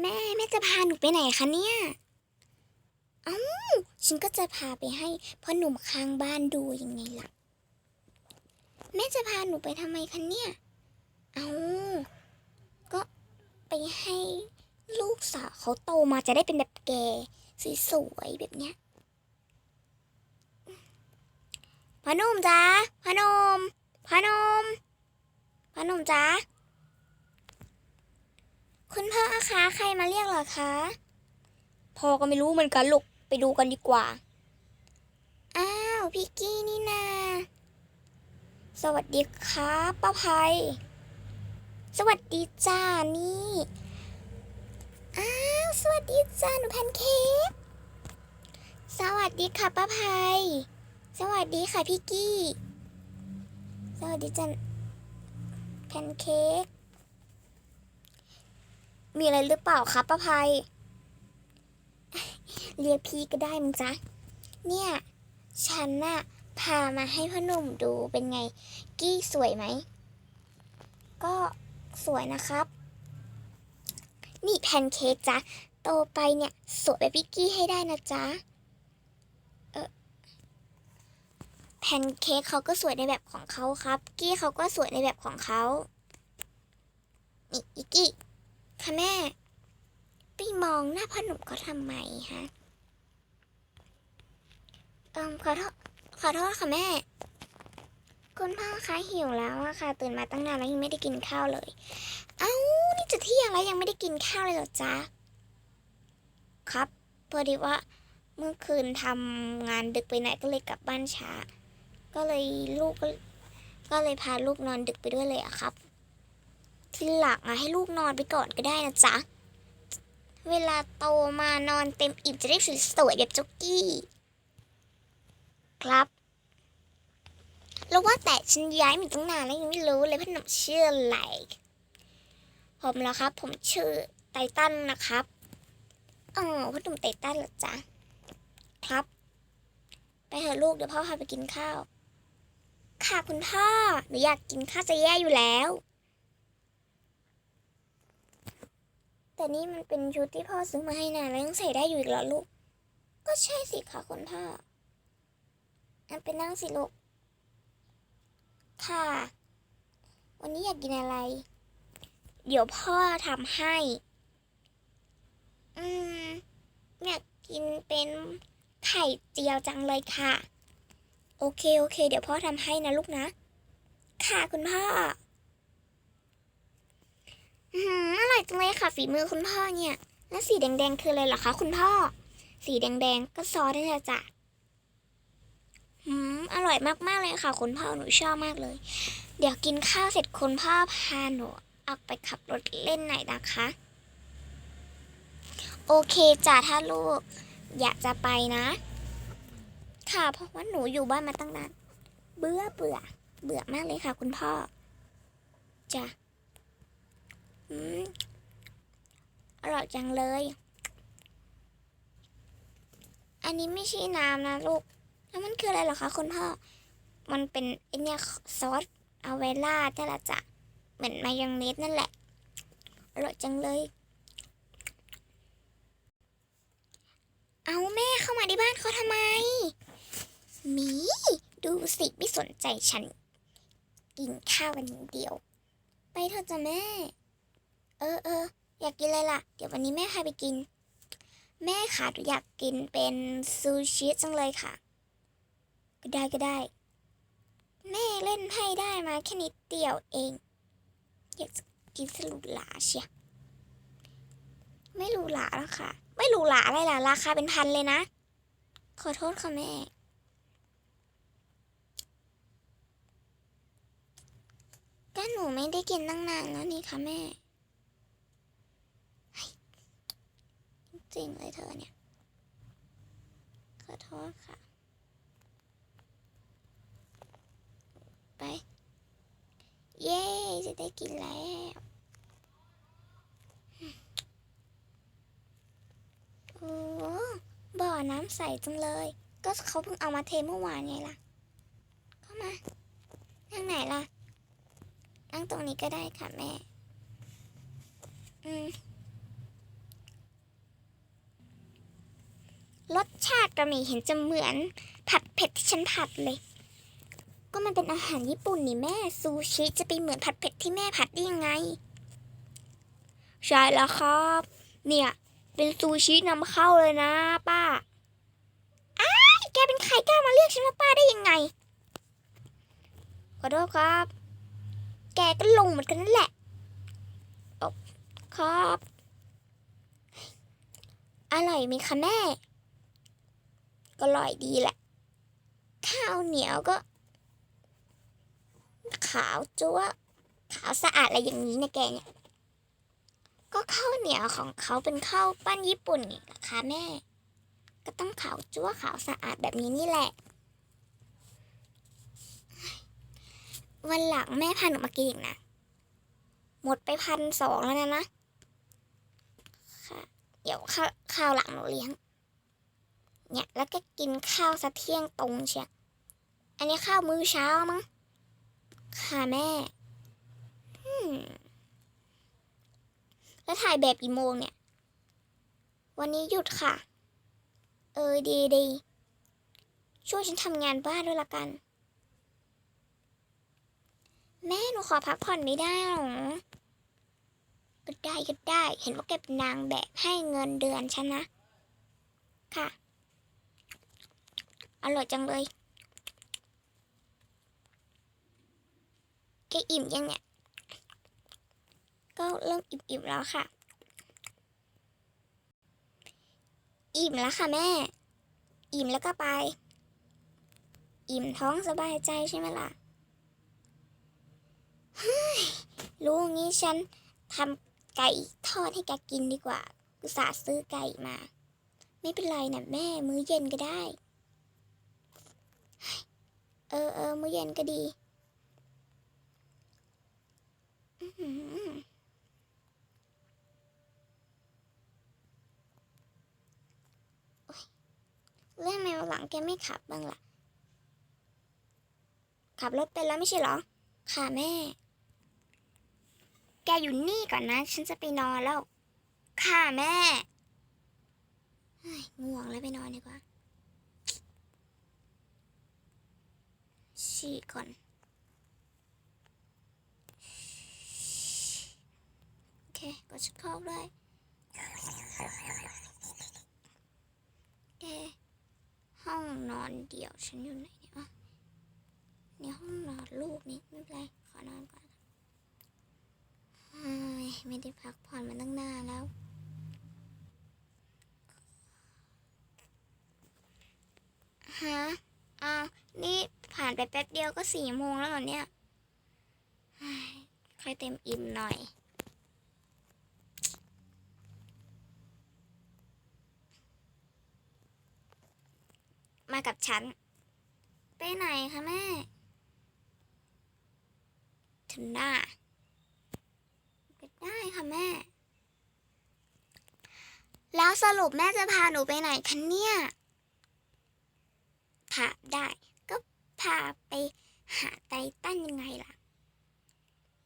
แม่แม่จะพาหนูไปไหนคะเนี่ย เอ้าฉันก็จะพาไปให้พ่อหนุ่มข้างบ้านดูยังไงล่ะ แม่จะพาหนูไปทำไมคะเนี่ย เอ้าก็ไปให้ลูกสาวเขาโตมาจะได้เป็นแบบแกสวยๆแบบเนี้ยพ่อหนุ่มจ้าพ่อหนุ่มพ่อหนุ่มพ่อหนุ่มจ้า คุณพ่อคะใครมาเรียกเหรอคะพ่อก็ไม่รู้เหมือนกันลูกไปดูกันดีกว่า อ้าวพี่กี้นี่นา สวัสดีครับป้าภัย สวัสดีจ้านี่ อ้าวสวัสดีจ้าหนูแพนเค้ก สวัสดีค่ะป้าภัย สวัสดีค่ะพี่กี้ สวัสดีจ้าแพนเค้ก มีอะไรหรือเปล่าครับป้าภัย เรียกพี่ก็ได้มึงจ๊ะ เนี่ย ฉันน่ะ พามาให้พ่อหนุ่มดูเป็นไง กี้สวยไหม ก็สวยนะครับ นี่แพนเค้กจ๊ะ โตไปเนี่ย สวยแบบพี่กี้ให้ได้นะจ๊ะเออแพนเค้กเขาก็สวยในแบบของเขาครับ กี้เขาก็สวยในแบบของเขานี่อีกกี้ ค่ะแม่ ไปมองหน้าพ่อหนุ่มเขาทำไมฮะเอิมขอโทษขอโทษค่ะแม่ คุณพ่อคะหิวแล้วอะค่ะ ตื่นมาตั้งนานแล้วยังไม่ได้กินข้าวเลย เอ้า นี่จะเที่ยงแล้วยังไม่ได้กินข้าวเลยเหรอจ๊ะ ครับพอดีว่าเมื่อคืนทำงานดึกไปไหนก็เลยกลับบ้านช้า ก็เลยลูกก็ก็เลยพาลูกนอนดึกไปด้วยเลยอะครับ ทีหลังอะให้ลูกนอนไปก่อนก็ได้นะจ๊ะ เวลาโตมานอนเต็มอิ่มจะได้สวยๆแบบจ็กกี้ ครับ แล้วว่าแต่ฉันย้ายมาตั้งนานแล้วยังไม่รู้เลยพ่อหนุ่มชื่ออะไรผมแล้วครับ ผมชื่อไททันนะครับอ๋อพ่อหนุ่มไททันเหรอจ๊ะ ครับ ไปเถอะลูกเดี๋ยวพ่อพาไปกินข้าว ค่ะคุณพ่อหนูอยากกินข้าวจะแย่อยู่แล้ว แต่นี่มันเป็นชุดที่พ่อซื้อมาให้นานแล้วยังใส่ได้อยู่อีกเหรอลูก ก็ใช่สิค่ะคุณพ่ออันไปนั่งสิลูก ค่ะ วันนี้อยากกินอะไร เดี๋ยวพ่อทำให้ อืม อยากกินเป็นไข่เจียวจังเลยค่ะ โอเค โอเค เดี๋ยวพ่อทำให้นะลูกนะ ค่ะคุณพ่อ อืมอร่อยจังเลยค่ะฝีมือคุณพ่อเนี่ย แล้วสีแดงๆคืออะไรเหรอคะคุณพ่อ สีแดงๆก็ซอสได้ลยจ้ะอืมอร่อยมากๆเลยค่ะ คุณพ่อหนูชอบมากเลย เดี๋ยวกินข้าวเสร็จคุณพ่อพาหนูออกไปขับรถเล่นหน่อยนะคะ โอเคจ้ะถ้าลูก อยากจะไปนะ ค่ะเพราะว่าหนูอยู่บ้านมาตั้งนานเบื่อเบื่อเบื่อมากเลยค่ะ คุณพ่อจ้ะ อร่อยจังเลย อันนี้ไม่ใช่น้ำนะลูก แล้วมันคืออะไรหรอคะคุณพ่อ มันเป็นไอเนี่ยซอสอาเวล่านี่ละจะเหมือนมายองเนสนั่นแหละ อร่อยจังเลย เอาแม่เข้ามาในบ้านเขาทำไม มี ดูสิไม่สนใจฉัน กินข้าวกันเดียว ไปเถอะจ้ะแม่ เออเอออยากกินอะไรล่ะ เดี๋ยววันนี้แม่พาไปกิน แม่ค่ะหนูอยากกินเป็นซูชิจังเลยค่ะ ก็ได้ก็ได้ แม่เล่นให้ได้มาแค่นิดเดียวเอง อยากกินสลุดหลาเชียไม่หรูหราแล้วค่ะ ไม่หรูหราอะไรล่ะ ราคาเป็นพันเลยนะ ขอโทษค่ะแม่ก็หนูไม่ได้กินตั้งนานแล้วนี่ค่ะแม่เฮ้ย จริงเลยเธอเนี่ย ขอโทษค่ะ ไป เย้ จะได้กินแล้วโอ้บ่อน้ำใสจังเลย ก็เขาเพิ่งเอามาเทเมื่อวานไงล่ะ เข้ามานั่งไหนล่ะ นั่งตรงนี้ก็ได้ค่ะแม่ อืม รสชาติก็ไม่เห็นจะเหมือน ผัดเผ็ดที่ฉันผัดเลย ก็มันเป็นอาหารญี่ปุ่นนี่แม่ซูชิจะไปเหมือนผัดเผ็ดที่แม่ผัดได้ยังไง ใช่แล้วครับ เนี่ย เป็นซูชินำเข้าเลยนะ ป้าอ้ายแกเป็นใครกล้ามาเรียกฉันว่าป้าได้ยังไงขอโทษครับ แกก็ลงเหมือนกันนั่นแหละโอ้ครับ อร่อยไหมคะแม่ ก็อร่อยดีแหละ ข้าวเหนียวก็ ขาวจั๊วะขาวสะอาดอะไรอย่างนี้นะแกเนี่ย ก็ข้าวเหนียวของเขาเป็นข้าวปั้นญี่ปุ่นนี่ล่ะคะแม่ ก็ต้องขาวจั๊วขาวสะอาดแบบนี้นี่แหละ วันหลังแม่พาหนูมากินอีกนะ หมดไปพันสองแล้วนะนะค่ะ เดี๋ยวข้าวข้าวหลังหนูเลี้ยง เนี่ย แล้วก็กินข้าวสะเที่ยงตรงเชียวอันนี้ข้าวมื้อเช้ามั้ง ค่ะแม่แล้วถ่ายแบบกี่โมงเนี่ย วันนี้หยุดค่ะ เออดีดี ช่วยฉันทำงานบ้านด้วยละกัน แม่หนูขอพักผ่อนไม่ได้หรอก็ได้ก็ได้ เห็นว่าแกเป็นนางแบบให้เงินเดือนฉันนะ ค่ะ อร่อยจังเลยแกอิ่มยังเนี่ย ก็เริ่มอิ่มๆแล้วค่ะ อิ่มแล้วค่ะแม่ อิ่มแล้วก็ไป อิ่มท้องสบายใจใช่ไหมล่ะเฮ้ยรู้งี้ฉันทำไก่ทอดให้แกกินดีกว่า กุสาซื้อไก่มา ไม่เป็นไรนะแม่ มื้อเย็นก็ได้ เฮ้ยเออเออมื้อเย็นก็ดีเรื่องแมวหลังแกไม่ขับบ้างล่ะ ขับรถเป็นแล้วไม่ใช่หรอ ค่ะแม่ แกอยู่นี่ก่อนนะ ฉันจะไปนอนแล้ว ค่ะแม่ง่วงแล้วไปนอนดีกว่า ฉี่ก่อน โอเคกดชักโครกด้วยแกห้องนอนเดี่ยวฉันอยู่ไหนเนี่ยวะในห้องนอนลูกนี่ไม่เป็นไรขอนอนก่อนไม่ได้พักผ่อนมาตั้งนานแล้วฮะอ้าวนี่านไปแป๊บเดียวก็สี่โมงแล้วเหรอเนี่ยค่อยเต็มอิ่มหน่อย มากับฉัน ไปไหนคะแม่ถึงหน้าก็ได้ค่ะแม่ แล้วสรุปแม่จะพาหนูไปไหนคะเนี่ยพาได้ พาไปหาไตตันยังไงล่ะ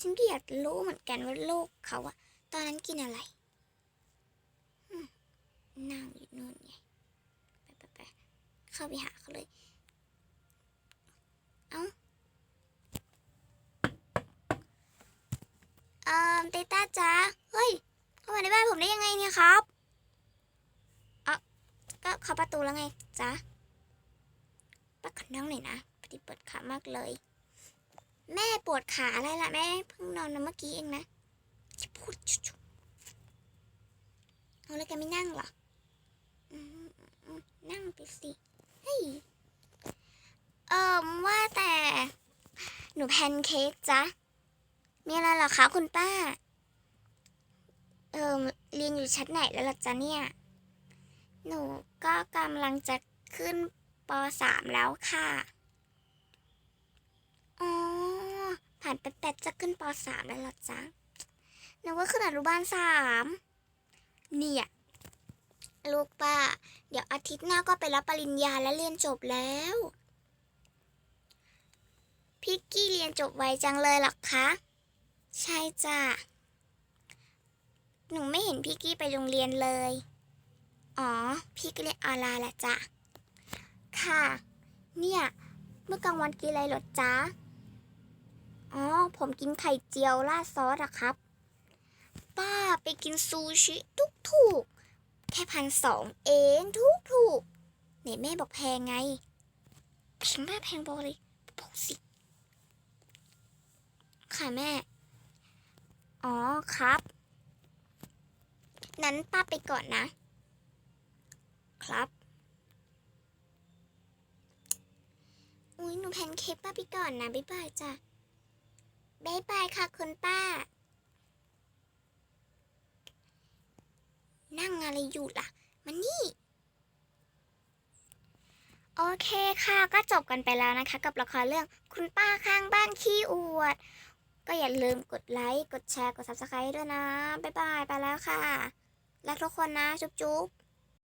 ฉันก็อยากรู้เหมือนกันว่าลูกเขาอะตอนนั้นกินอะไรนั่งอยู่นู่นไง ไปไปไปเข้าไปหาเขาเลย เอ้าเอ่อเตต้าจ๊ะเฮ้ย เข้ามาในบ้านผมได้ยังไงเนี่ยครับเอะก็เข้าประตูแล้วไงจ๊ะป้าขอนั่งหน่อยนะ พอดีปวดขามากเลย แม่ปวดขาอะไรล่ะ แม่เพิ่งนอนมาเมื่อกี้เองนะจะพูดชุบๆเอาแล้วแกไม่นั่งเหรอนั่งไปสิเฮ้ยเอ่อว่าแต่ หนูแพนเค้กจ๊ะมีอะไรเหรอคะคุณป้า เอ่อเรียนอยู่ชั้นไหนแล้วล่ะจ๊ะเนี่ย หนูก็กำลังจะขึ้นปสามแล้วค่ะ อ๋อ ผ่านไปแปดจะขึ้นปสามแล้วหรอจ๊ะนึกว่าขึ้นอนุบาลสามเนี่ยลูกป้า เดี๋ยวอาทิตย์หน้าก็ไปรับปริญญาและเรียนจบแล้วพี่กี้เรียนจบไวจังเลยหรอคะ ใช่จ้ะ หนูไม่เห็นพี่กี้ไปโรงเรียนเลย อ๋อ พี่ก็เรียกออนไลน์แหละจ้ะ ค่ะ เนี่ย เมื่อกลางวันกินอะไรหรอจ๊ะ อ๋อ ผมกินไข่เจียวราดซอสอะครับ ป้าไปกินซูชิทุกถูก แค่พันสองเองทุกถูกๆไหนแม่บอกแพงไงแพงมากแพงบอกเลยบอกสิ ค่ะแม่ อ๋อครับ นั้นป้าไปก่อนนะ ครับอุ้ยหนูแพนเค้กป้าไปก่อนนะ บ๊ายบายจ้ะ บ๊ายบายค่ะคุณป้า นั่งอะไรอยู่ล่ะมานี่ โอเคค่ะ ก็จบกันไปแล้วนะคะ กับละครเรื่องคุณป้าข้างบ้านขี้อวด ก็อย่าลืมกดไลค์ กดแชร์ กด subscribe ด้วยนะ บ๊ายบาย ไปแล้วค่ะ รักทุกคนนะ จุ๊บ